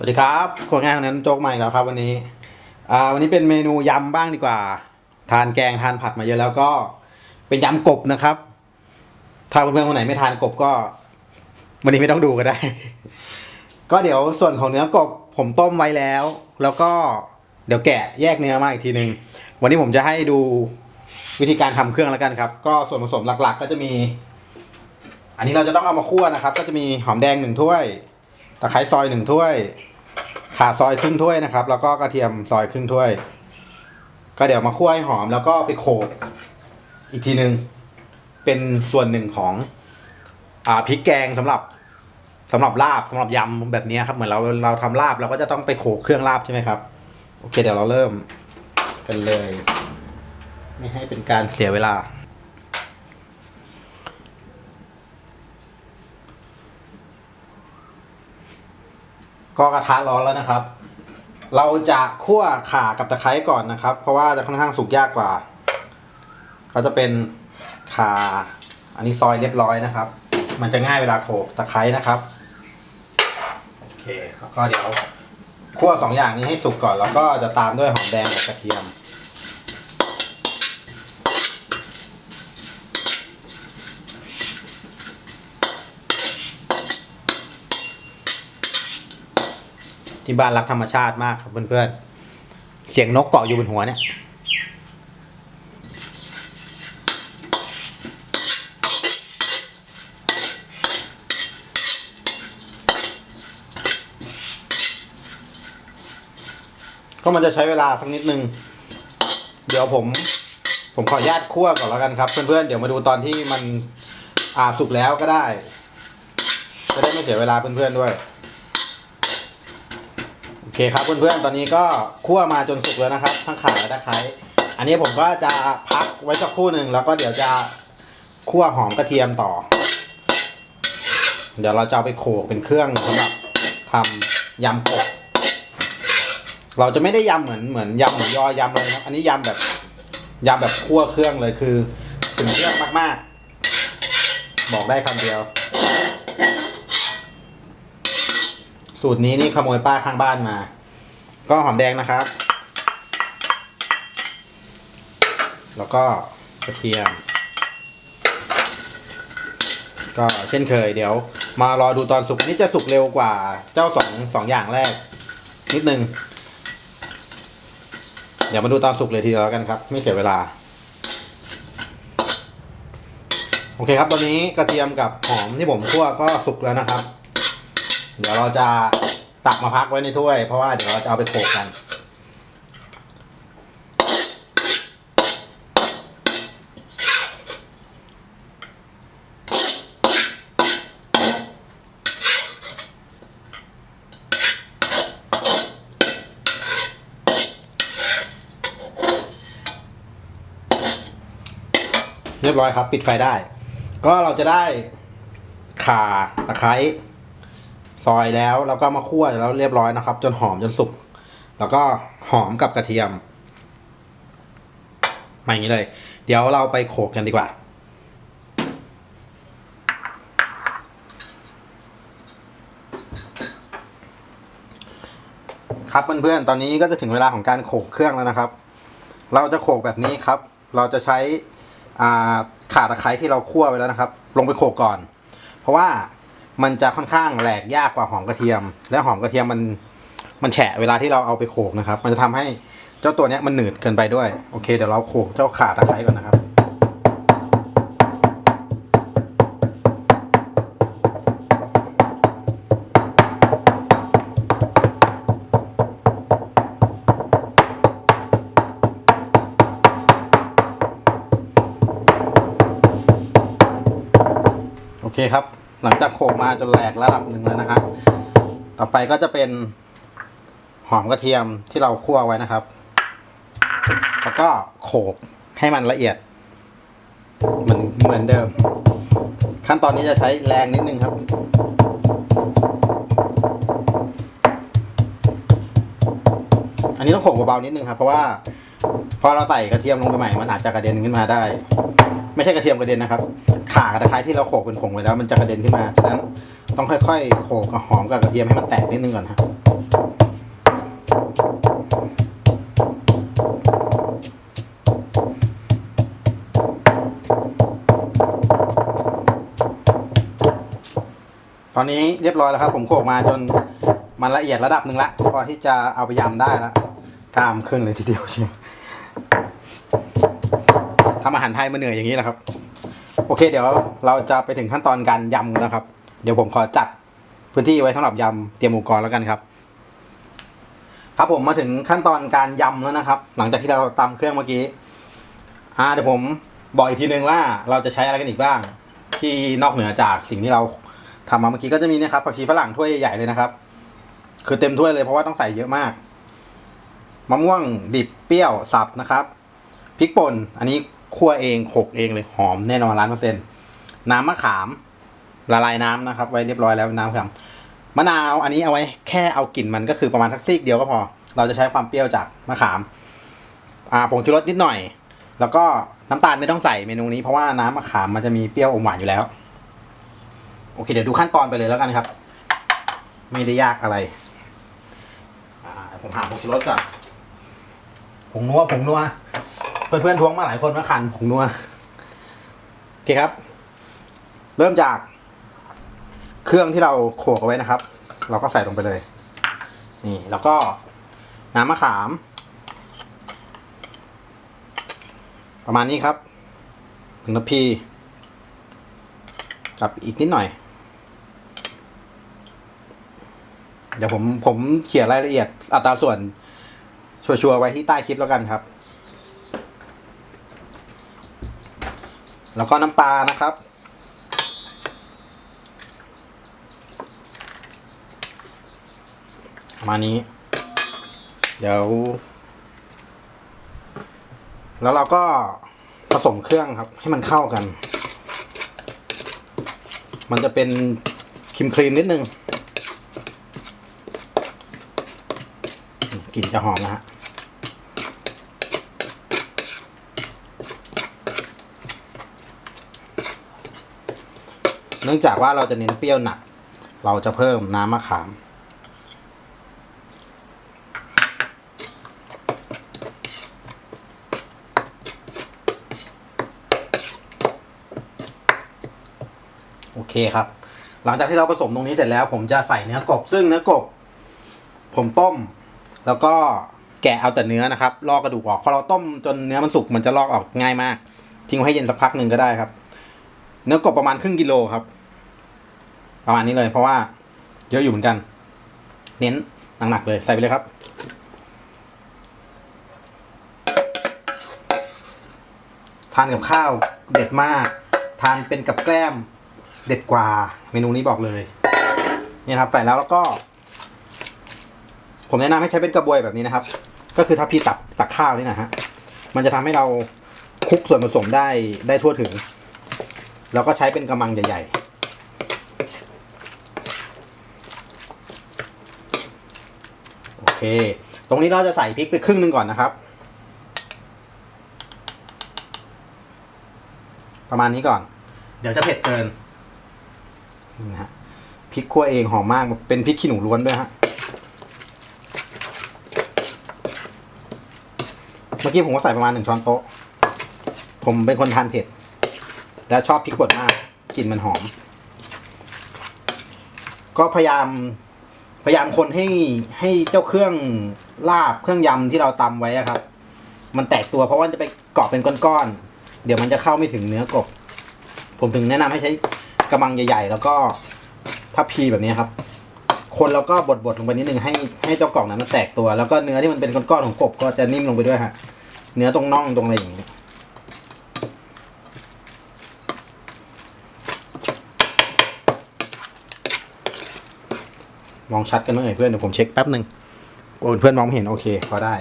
สวัสดีครับคนงานคนนั้นโจ๊กใหม่แล้วครับ วันนี้ อ่าวันนี้เป็นเมนูยำบ้างดีกว่า ทานแกงทานผัดมาเยอะแล้วก็ เป็นยำกบนะครับ ถ้าเพื่อนๆคนไหนไม่ทานกบก็ วันนี้ไม่ต้องดูก็ได้ ก็เดี๋ยวส่วนของเนื้อกบผมต้มไว้แล้ว แล้วก็เดี๋ยวแกะแยกเนื้อมาอีกทีหนึ่งวันนี้ผมจะให้ดูวิธีการทำเครื่องแล้วกันครับ ก็ส่วนผสมหลักๆ ก็จะมี อันนี้เราจะต้องเอามาคั่วนะครับ ก็จะมีหอมแดงหนึ่งถ้วยตะไคร้ซอยหนึ่งถ้วย ข่าซอยครึ่งถ้วยนะครับ แล้วก็กระเทียมซอยครึ่งถ้วย ก็เดี๋ยวมาคั่วให้หอมแล้วก็ไปโขลกอีกทีหนึ่งเป็นส่วนหนึ่งของ อ่าพริกแกงสำหรับสำหรับลาบสำหรับยำแบบนี้ครับ เหมือนเราเราทำลาบเราก็จะต้องไปโขลกเครื่องลาบใช่ไหมครับโอเคเดี๋ยวเราเริ่มกันเลย ไม่ให้เป็นการเสียเวลา ก็กระทะร้อนแล้วนะครับ เราจะคั่วข่ากับตะไคร้ก่อนนะครับ เพราะว่าจะค่อนข้างสุกยากกว่า ก็จะเป็นข่าอันนี้ซอยเรียบร้อยนะครับ มันจะง่ายเวลาโขลกตะไคร้นะครับโอเคแล้วก็เดี๋ยวคั่วสองอย่างนี้ให้สุกก่อน แล้วก็จะตามด้วยหอมแดงกับกระเทียม ที่บ้านรักธรรมชาติมากครับเพื่อนๆ เสียงนกเกาะอยู่บนหัวเนี่ยก็มันจะใช้เวลาสักนิดนึง เดี๋ยวผมผมขออนุญาตคั่วก่อนแล้วกันครับเพื่อนๆ เดี๋ยวมาดูตอนที่มันอ่าสุกแล้วก็ได้ จะได้ไม่เสียเวลาเพื่อนๆด้วย เคครับเพื่อนๆ ตอนนี้ก็คั่วมาจนสุกแล้วนะครับ ทั้งข่าและตะไคร้อันนี้ผมก็จะพักไว้สักครู่หนึ่งแล้วก็เดี๋ยวจะคั่วหอมกระเทียมต่อ เดี๋ยวเราจะเอาไปโขลกเป็นเครื่องสำหรับทำยำกบเราจะไม่ได้ยำเหมือนเหมือนยำหมูยอยำเลยนะอันนี้ยำแบบยำแบบคั่วเครื่องเลยคือถึงเครื่องมากๆ บอกได้คำเดียว สูตรนี้นี่ขโมยป้าข้างบ้านมา ก็หอมแดงนะครับ แล้วก็กระเทียม ก็เช่นเคยเดี๋ยว มารอดูตอนสุกอันนี้จะสุกเร็วกว่าเจ้าสองสองอย่างแรก นิดนึง เดี๋ยวมาดูตอนสุกเลยทีเดียวแล้วกันครับ ไม่เสียเวลา โอเคครับตอนนี้กระเทียมกับหอมที่ผมคั่วก็สุกแล้วนะครับ เดี๋ยวเราจะตักมาพักไว้ในถ้วย เพราะว่าเดี๋ยวเราจะเอาไปโขกกัน เรียบร้อยครับ ปิดไฟได้ ก็เราจะได้ข่าตะไคร้ ซอยแล้วแล้วก็มาคั่วแล้วเรียบร้อยนะครับ จนหอมจนสุก แล้วก็หอมกับกระเทียมมาอย่างนี้เลย เดี๋ยวเราไปโขกกันดีกว่าครับเพื่อนๆ ตอนนี้ก็จะถึงเวลาของการโขกเครื่องแล้วนะครับ เราจะโขกแบบนี้ครับ เราจะใช้อ่าข่าตะไคร้ที่เราคั่วไว้แล้วนะครับ ลงไปโขกก่อน เพราะว่า มันจะค่อนข้างแหลกยากกว่าหอมกระเทียม และหอมกระเทียมมันมันแฉะเวลาที่เราเอาไปโขกนะครับ มันจะทำให้เจ้าตัวเนี้ยมันหนืดเกินไปด้วยโอเคเดี๋ยวเราโขกเจ้าขาตะไคร้ก่อนนะครับโอเคครับ หลังจากโขกมาจนแหลกระดับหนึ่งแล้วนะครับ ต่อไปก็จะเป็นหอมกระเทียมที่เราคั่วไว้นะครับ แล้วก็โขกให้มันละเอียด เหมือนเหมือนเดิม ขั้นตอนนี้จะใช้แรงนิดนึงครับอันนี้ต้องโขกเบาๆนิดนึงครับ เพราะว่าพอเราใส่กระเทียมลงไปใหม่มันอาจจะกระเด็นขึ้นมาได้ ไม่ใช่กระเทียมกระเด็นนะครับ ข่ากับตะไคร้ที่เราโขกเป็นผงไว้แล้ว มันจะกระเด็นขึ้นมาฉะนั้นต้องค่อยๆโขกกับหอมกับกระเทียมให้มันแตกนิดนึงก่อนฮะตอนนี้เรียบร้อยแล้วครับ ผมโขกมาจนมันละเอียดระดับหนึ่งละพอที่จะเอาไปยำได้แล้วกล้ามครึ่งเลยทีเดียวเชียวทำอาหารไทยมาเหนื่อยอย่างนี้แหละครับ โอเค เดี๋ยวเราจะไปถึงขั้นตอนการยำกันนะครับ เดี๋ยวผมขอจัดพื้นที่ไว้สำหรับยำเตรียมอุปกรณ์แล้วกันครับ ครับผมมาถึงขั้นตอนการยำแล้วนะครับ หลังจากที่เราตำเครื่องเมื่อกี้อ่าเดี๋ยวผมบอกอีกทีนึงว่าเราจะใช้อะไรกันอีกบ้าง ที่นอกเหนือจากสิ่งที่เราทำมาเมื่อกี้ก็จะมีนะครับผักชีฝรั่งถ้วยใหญ่เลยนะครับ คือเต็มถ้วยเลยเพราะว่าต้องใส่เยอะมากมะม่วงดิบเปรี้ยวสับนะครับพริกป่นอันนี้ คั่วเองโขกเองเลยหอมแน่นอนร้านเปอร์เซ็นต์น้ำมะขามละลายน้ำนะครับ ไว้เรียบร้อยแล้วน้ำครับมะนาวอันนี้เอาไว้แค่เอากลิ่นมันก็คือประมาณทักซีกเดียวก็พอ เราจะใช้ความเปรี้ยวจากมะขาม อ่าผงชูรสนิดหน่อย แล้วก็น้ำตาลไม่ต้องใส่เมนูนี้เพราะว่าน้ำมะขามมันจะมีเปรี้ยวอมหวานอยู่แล้ว โอเคเดี๋ยวดูขั้นตอนไปเลยแล้วกันครับ ไม่ได้ยากอะไรผมหาผงชูรสก่อนผงนัวผงนัว เพื่อนๆทวงมาหลายคนว่าคันผงนัวโอเคครับ เริ่มจาก เครื่องที่เราโขกเอาไว้นะครับ เราก็ใส่ลงไปเลย นี่ แล้วก็น้ำมะขาม ประมาณนี้ครับหนึ่งทัพพีกับอีกนิดหน่อย เดี๋ยวผมผมเขียนรายละเอียดอัตราส่วนชัวร์ๆไว้ที่ใต้คลิปแล้วกันครับ แล้วก็น้ำปลานะครับ มานี้ เดี๋ยว แล้วเราก็ผสมเครื่องครับ ให้มันเข้ากัน มันจะเป็นครีมครีมนิดนึงกลิ่นจะหอมนะฮะ นื่องจากว่าเราจะเน้นเปรี้ยวหนัก เราจะเพิ่มน้ำมะขาม โอเคครับ หลังจากที่เราผสมตรงนี้เสร็จแล้ว ผมจะใส่เนื้อกบ ซึ่งเนื้อกบ ผมต้ม แล้วก็แกะเอาแต่เนื้อนะครับ ลอกกระดูกออกพอเราต้มจนเนื้อมันสุกมันจะลอกออกง่ายมาก ทิ้งไว้ให้เย็นสักพักหนึ่งก็ได้ครับ เนื้อกบประมาณครึ่งกิโลครับ ประมาณนี้เลย เพราะว่าเยอะอยู่เหมือนกัน เน้นหนักๆเลยใส่ไปเลยครับ ทานกับข้าวเด็ดมาก ทานเป็นกับแกล้มเด็ดกว่า เมนูนี้บอกเลยเนี่ยครับใส่แล้วแล้วก็ ผมแนะนำให้ใช้เป็นกระบวยแบบนี้นะครับ ก็คือถ้าพี่ตักตักข้าวนี่นะฮะมันจะทำให้เราคลุกส่วนผสมได้ได้ทั่วถึง แล้วก็ใช้เป็นกระมังใหญ่ๆ โอ เค ตรงนี้เราจะใส่พริกไปครึ่งหนึ่งก่อนนะครับ ประมาณนี้ก่อน เดี๋ยวจะเผ็ดเกินนี่นะฮะพริกคั่วเองหอมมากเป็นพริกขี้หนูล้วนด้วยฮะเมื่อกี้ผมก็ใส่ประมาณหนึ่งช้อนโต๊ะ ผมเป็นคนทานเผ็ด แล้วชอบพริกป่นมากกลิ่นมันหอม ก็พยายาม พยายามคนให้ให้เจ้าเครื่องลาบเครื่องยำที่เราตำไว้อะครับ มันแตกตัวเพราะว่าจะไปเกาะเป็นก้อนๆเดี๋ยวมันจะเข้าไม่ถึงเนื้อกบ ผมถึงแนะนำให้ใช้กระมังใหญ่ๆ แล้วก็พับพีแบบนี้ครับ คนแล้วก็บดๆลงไปนิดนึงให้ให้เจ้ากล่องนั้นมันแตกตัว แล้วก็เนื้อที่มันเป็นก้อนๆของกบก็จะนิ่มลงไปด้วยฮะเนื้อตรงน่องตรงอะไรอย่างนี้ มองชัดกันหมเอ่ยเพื่อนเดี๋ยวผมเช็คแป๊บหนึ่งโอ้เพื่อนมองไม่เห็นโอเคพอได้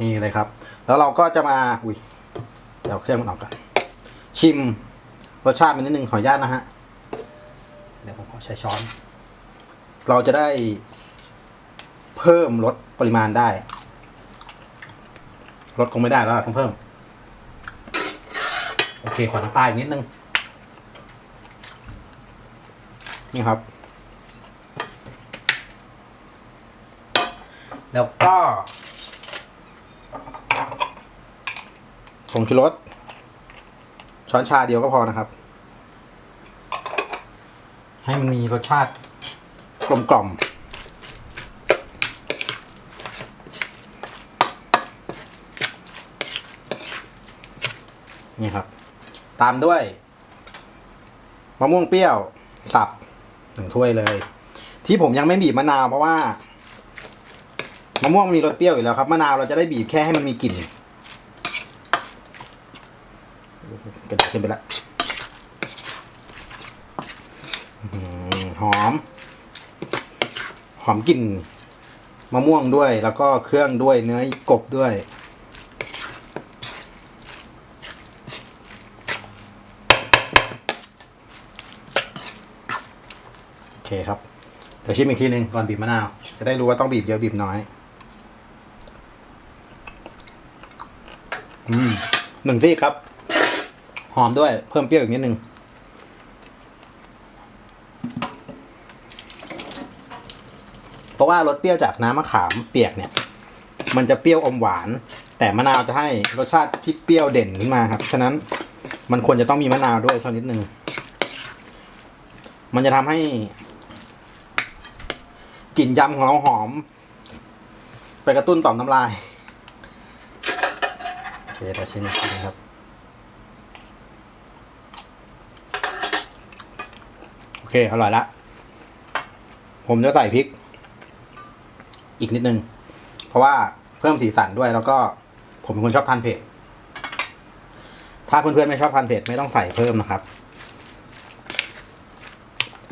นี่เลยครับ แล้วเราก็จะมาอุ้ยเดี๋ยวเครื่องมันออกกันชิมรสชาติมันนิดนึงขออนุญาตนะฮะเดี๋ยวผมขอใช้ช้อน เราจะได้เพิ่มลดปริมาณได้ลดคงไม่ได้แล้วต้องเพิ่ม โอเค ขอน้ำปลาอีกนิดนึง นี่ครับ แล้วก็ผงชูรสช้อนชาเดียวก็พอนะครับ ให้มันมีรสชาติกลมกล่อมนี่ครับ ตามด้วยมะม่วงเปรี้ยว สับ หนึ่งถ้วยเลย ที่ผมยังไม่บีบมะนาวเพราะว่ามะม่วงมีรสเปรี้ยวอยู่แล้วครับมะนาวเราจะได้บีบแค่ให้มันมีกลิ่นกระเด็นขึ้นไปแล้วหอม หอมกลิ่นมะม่วงด้วย แล้วก็เครื่องด้วยเนื้อกบด้วย เคครับ เดี๋ยวชิมอีกทีหนึ่งก่อนบีบมะนาว จะได้รู้ว่าต้องบีบเยอะบีบน้อย อืมหนึ่งซี่ครับ หอมด้วยเพิ่มเปรี้ยวอีกนิดนึงเพราะว่ารสเปรี้ยวจากน้ำมะขามเปียกเนี่ย มันจะเปรี้ยวอมหวาน แต่มะนาวจะให้รสชาติที่เปรี้ยวเด่นขึ้นมาครับ ฉะนั้นมันควรจะต้องมีมะนาวด้วยสักนิดนึงมันจะทำให้ กลิ่นยำของเราหอม ไปกระตุ้นต่อมน้ำลาย โอเคเราชิมกทีนครับ โอเค อร่อยละ ผมจะใส่พริก อีกนิดนึง เพราะว่าเพิ่มสีสันด้วยแล้วก็ ผมเป็นคนชอบทานเผ็ด ถ้าเพื่อนๆไม่ชอบทานเผ็ดไม่ต้องใส่เพิ่มนะครับ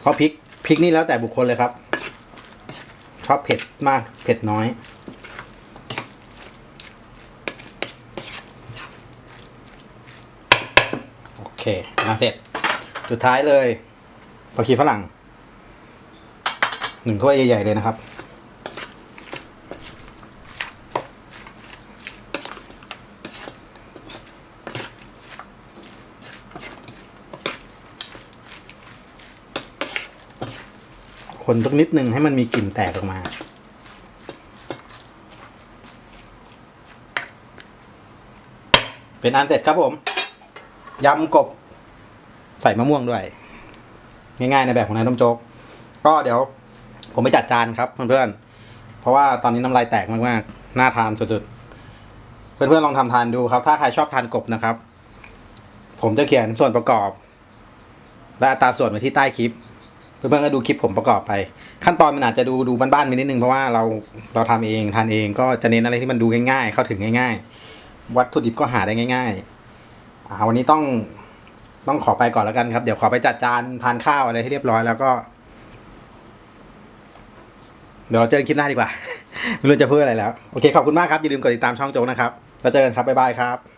เพราะพริกพริกนี่แล้วแต่บุคคลเลยครับ ชอบเผ็ดมาก เผ็ดน้อย โอเคมาเสร็จ สุดท้ายเลยผักชีฝรั่งหนึ่งถ้วยใหญ่ ๆ เลยนะครับ คนสักนิดนึงให้มันมีกลิ่นแตกออกมา เป็นอันเสร็จครับผมยำกบใส่มะม่วงด้วย ง่ายๆในแบบของนายต้มโจ๊กก็เดี๋ยวผมไปจัดจานครับเพื่อนๆ เพราะว่าตอนนี้น้ำลายแตกมากๆ น่าทานสุดๆ เพื่อนๆลองทำทานดูครับ ถ้าใครชอบทานกบนะครับ ผมจะเขียนส่วนประกอบ และอัตราส่วนไว้ที่ใต้คลิป เพื่อนๆก็ดูคลิปผมประกอบไป ขั้นตอนมันอาจจะดูดูบ้านๆไปนิดนึงเพราะว่าเราเราทำเองทานเองก็จะเน้นอะไรที่มันดูง่ายๆ เข้าถึงง่าย ๆ วัตถุดิบก็หาได้ง่ายๆอ่าวันนี้ต้องต้องขอไปก่อนแล้วกันครับ เดี๋ยวขอไปจัดจานทานข้าวอะไรให้เรียบร้อยแล้วก็ เดี๋ยวเราเจอกันคลิปหน้าดีกว่า ไม่รู้จะพูดอะไรแล้ว โอเคขอบคุณมากครับอย่าลืมกดติดตามช่องโจ๊กนะครับ แล้วเจอกันครับบ๊ายบายครับ